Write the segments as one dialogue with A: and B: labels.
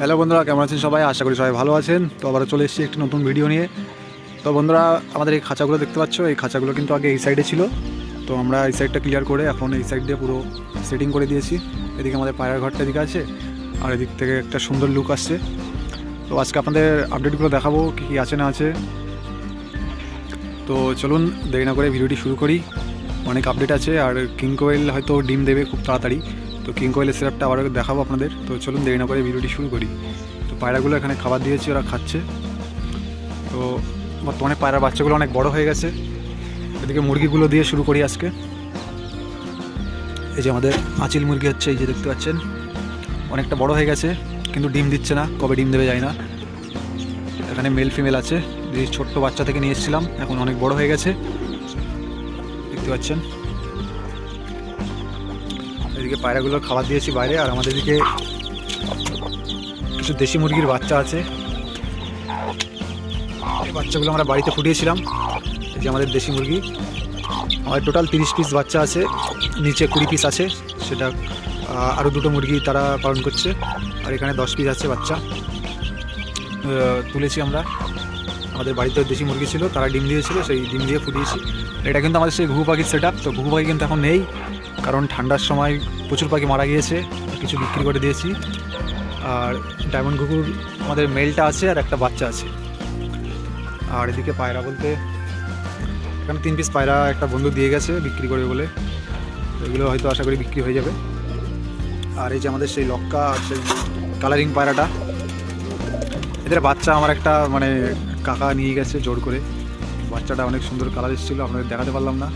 A: Hello বন্ধুরা, কেমন আছেন সবাই? আশা করি সবাই ভালো আছেন। তো আবার চলে এসেছি একটি নতুন ভিডিও নিয়ে। তো বন্ধুরা, আমাদের এই খাঁচাগুলো দেখতে পাচ্ছ? এই খাঁচাগুলো কিন্তু আগে এই সাইডে ছিল। তো আমরা এই সাইডটা ক্লিয়ার করে এখন এই সাইড দিয়ে পুরো সেটিং করে দিয়েছি। এদিকে আমাদের পায়রার ঘরটা এদিকে আছে, আর এদিক থেকে একটা সুন্দর লুক আসছে। তো আজকে আপনাদের আপডেটগুলো দেখাবো, কী কী আছে না আছে। তো চলুন, দেরি না করে ভিডিওটি শুরু করি। অনেক আপডেট আছে, আর কিং কোয়েল হয়তো ডিম দেবে খুব তাড়াতাড়ি। তো কিং কোয়েলের সিরাপটা আবার দেখাবো আপনাদের। তো চলুন দেরি না করে ভিডিওটি শুরু করি। তো পায়রাগুলো এখানে খাবার দিয়েছি, ওরা খাচ্ছে। তো বর্তমানে পায়রার বাচ্চাগুলো অনেক বড় হয়ে গেছে। এদিকে মুরগিগুলো দিয়ে শুরু করি আজকে। এই যে আমাদের আঁচিল মুরগি হচ্ছে, এই যে দেখতে পাচ্ছেন। অনেকটা বড় হয়ে গেছে, কিন্তু ডিম দিচ্ছে না, কবে ডিম দেবে যায় না। এখানে মেল ফিমেল আছে। যে ছোট্ট বাচ্চা থেকে নিয়ে এসেছিলাম, এখন অনেক বড় হয়ে গেছে। দেখতে পাচ্ছেন। এদিকে পায়রাগুলোর খাবার দিয়েছি বাইরে, আর আমাদের এদিকে কিছু দেশি মুরগির বাচ্চা আছে। এই বাচ্চাগুলো আমরা বাড়িতে ফুটিয়েছিলাম, এই যে আমাদের দেশি মুরগি। আমাদের টোটাল তিরিশ পিস বাচ্চা আছে, নিচে কুড়ি পিস আছে, সেটা আরও দুটো মুরগি তারা পালন করছে, আর এখানে দশ পিস আছে বাচ্চা। তুলেছি আমরা। আমাদের বাড়িতে দেশি মুরগি ছিল, তারা ডিম দিয়েছিল, সেই ডিম দিয়ে ফুটিয়েছি। এটা কিন্তু আমাদের সেই ঘুঘু পাখির সেট তো ঘুঘু পাখি কিন্তু এখন নেই, কারণ ঠান্ডার সময় প্রচুর পাখি মারা গিয়েছে, কিছু বিক্রি করে দিয়েছি। আর ডায়মন্ড ঘুঘুর আমাদের মেলটা আছে আর একটা বাচ্চা আছে। আর এদিকে পায়রা বলতে, এখানে তিন পিস পায়রা একটা বন্ধু দিয়ে গেছে বিক্রি করবে বলে এগুলো হয়তো আশা করি বিক্রি হয়ে যাবে। আর এই যে আমাদের সেই লক্কা আর সেই কালারিং পায়রাটা এদের বাচ্চা আমার একটা মানে কাকা নিয়ে গেছে জোর করে। বাচ্চাটা অনেক সুন্দর কালার এসেছিল, আপনাদের দেখাতে পারলাম না।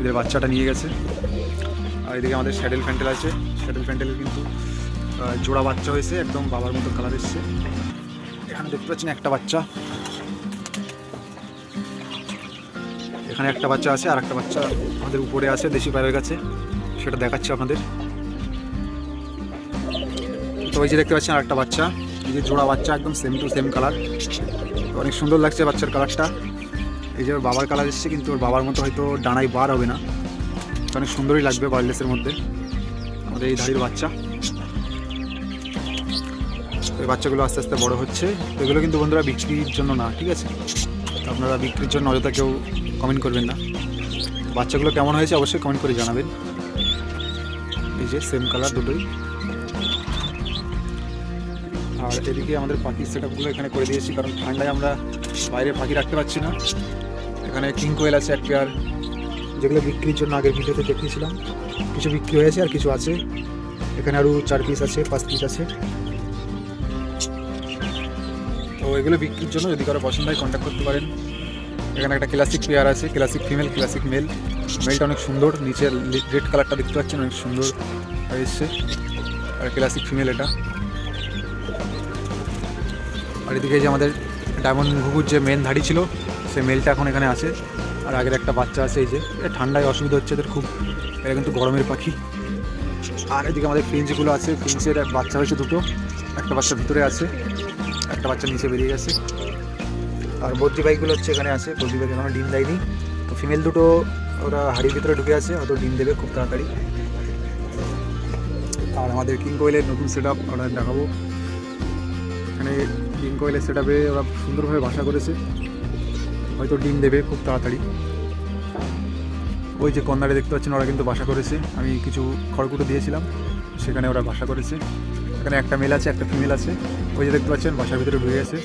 A: এদের বাচ্চাটা নিয়ে গেছে। আর এদিকে আমাদের স্যাডেল ফ্যান্টেল আছে। স্যাডেল ফ্যান্টেলের কিন্তু জোড়া বাচ্চা হয়েছে, একদম বাবার মতো কালার এসছে। এখানে দেখতে পাচ্ছেন একটা বাচ্চা। এখানে একটা বাচ্চা আছে, আর একটা বাচ্চা আমাদের উপরে আছে, দেশি পায়ের কাছে। সেটা দেখাচ্ছি আপনাদের। তো ওই যে দেখতে পাচ্ছেন আর একটা বাচ্চা। যে জোড়া বাচ্চা একদম সেম টু সেম কালার অনেক সুন্দর লাগছে বাচ্চার কালারটা এই যে ওর বাবার কালার এসছে, কিন্তু ওর বাবার মতো হয়তো ডানাই বার হবে না। অনেক সুন্দরই লাগবে বার্লেসের মধ্যে। আমাদের এই ধাড়ির বাচ্চা। এই বাচ্চাগুলো আস্তে আস্তে বড় হচ্ছে। তো এগুলো কিন্তু বন্ধুরা বিক্রির জন্য না, ঠিক আছে? আপনারা বিক্রির জন্য অযথা কেউ কমেন্ট করবেন না। বাচ্চাগুলো কেমন হয়েছে অবশ্যই কমেন্ট করে জানাবেন। এই যে সেম কালার দুটোই। আর এদিকে আমাদের পাখির সেট আপগুলো এখানে করে দিয়েছি, কারণ ঠান্ডায় আমরা বাইরে পাখি রাখতে পারছি না। এখানে কিং কোয়েল আছে এক পেয়ার যেগুলো বিক্রির জন্য আগের ভিডিওতে দেখিয়েছিলাম। কিছু বিক্রি হয়েছে আর কিছু আছে। এখানে আরও চার পিস আছে, পাঁচ পিস আছে। তো এগুলো বিক্রির জন্য যদি কারও পছন্দ হয় কন্ট্যাক্ট করতে পারেন। এখানে একটা ক্লাসিক পেয়ার আছে ক্লাসিক ফিমেল ক্লাসিক মেল মেলটা অনেক সুন্দর, নিচের রেড কালারটা দেখতে পাচ্ছেন, অনেক সুন্দর এসছে আর ক্লাসিক ফিমেল এটা। আর এদিকে যে আমাদের ডায়মন্ড ঘুঘুর যে মেন ধাড়ি ছিল সে মেলটা এখন এখানে আছে। আর আগের একটা বাচ্চা আছে এই যে ঠান্ডায় অসুবিধা হচ্ছে এদের খুব। এটা কিন্তু গরমের পাখি। আর এদিকে আমাদের ফিঞ্চগুলো আছে ফিঞ্চের বাচ্চা হয়েছে দুটো, একটা বাচ্চা ভিতরে আছে, একটা বাচ্চা নিচে বেরিয়ে গেছে। আর বদ্রি বাইকগুলো হচ্ছে এখানে আছে, বদ্রি বাইক এখনও ডিম দেয়নি। তো ফিমেল দুটো ওরা হাড়ির ভিতরে ঢুকে আছে হয়তো ডিম দেবে খুব তাড়াতাড়ি। আর আমাদের কিং কোয়েলের নতুন সেট আপ আমরা দেখাবো। এখানে কোয়েলের সেট ওরা সুন্দরভাবে বাসা করেছে। হয়তো ডিম দেবে খুব তাড়াতাড়ি। ওই যে কন্যারে দেখতে পাচ্ছেন, ওরা কিন্তু বাসা করেছে। আমি কিছু খড়কুটো দিয়েছিলাম, সেখানে ওরা বাসা করেছে। এখানে একটা মেল আছে, একটা ফিমেল আছে। ওই যে দেখতে পাচ্ছেন, বাসার ভিতরে ঢুকে গেছে।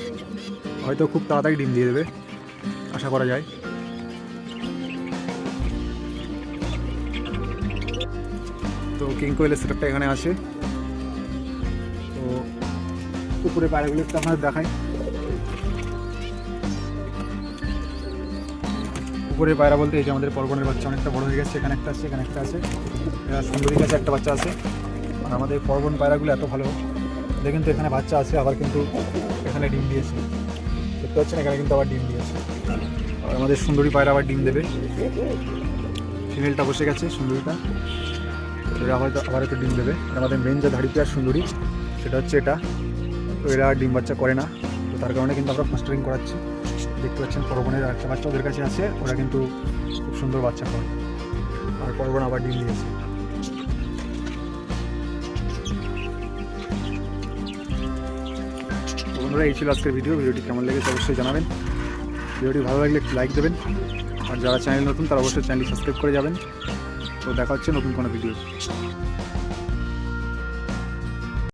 A: হয়তো খুব তাড়াতাড়ি ডিম দিয়ে দেবে, আশা করা যায়। তো কিং কোয়েলের সেটআপটা এখানে আছে। উপরে পায়রাগুলো একটু আপনাদের দেখাই। উপরে পায়রা বলতে এই যে আমাদের পরগনের বাচ্চা অনেকটা বড় হয়ে গেছে, এখানে একটা আছে, এখানে একটা আছে। এরা সুন্দরীর কাছে একটা বাচ্চা আছে। আর আমাদের পরগন পায়রাগুলো এত ভালো। দেখেন তো এখানে বাচ্চা আছে, আবার কিন্তু এখানে ডিম দিয়েছে। দেখতে পাচ্ছেন, এখানে কিন্তু আবার ডিম দিয়েছে। আর আমাদের সুন্দরী পায়রা আবার ডিম দেবে। ফিমেলটা বসে গেছে, সুন্দরীটা। এরা হয়তো আবার একটু ডিম দেবে। আর আমাদের মেন যে ধাড়ি পেয়ার সুন্দরী, সেটা হচ্ছে এটা। তো এরা ডিম বাচ্চা করে না। তো তার কারণে কিন্তু আমরা ফাস্টারিং করাচ্ছি। দেখতে পাচ্ছেন পরবনের একটা বাচ্চা ওদের কাছে আছে। ওরা কিন্তু খুব সুন্দর বাচ্চা করে। আর পরবন আবার ডিম দিয়েছে। বন্ধুরা, এই ছিল আজকের ভিডিও ভিডিওটি কেমন লেগেছে অবশ্যই জানাবেন। ভিডিওটি ভালো লাগলে একটু লাইক দেবেন। আর যারা চ্যানেল নতুন, তারা অবশ্যই চ্যানেলটি সাবস্ক্রাইব করে যাবেন। তো দেখা হচ্ছে নতুন কোনো ভিডিও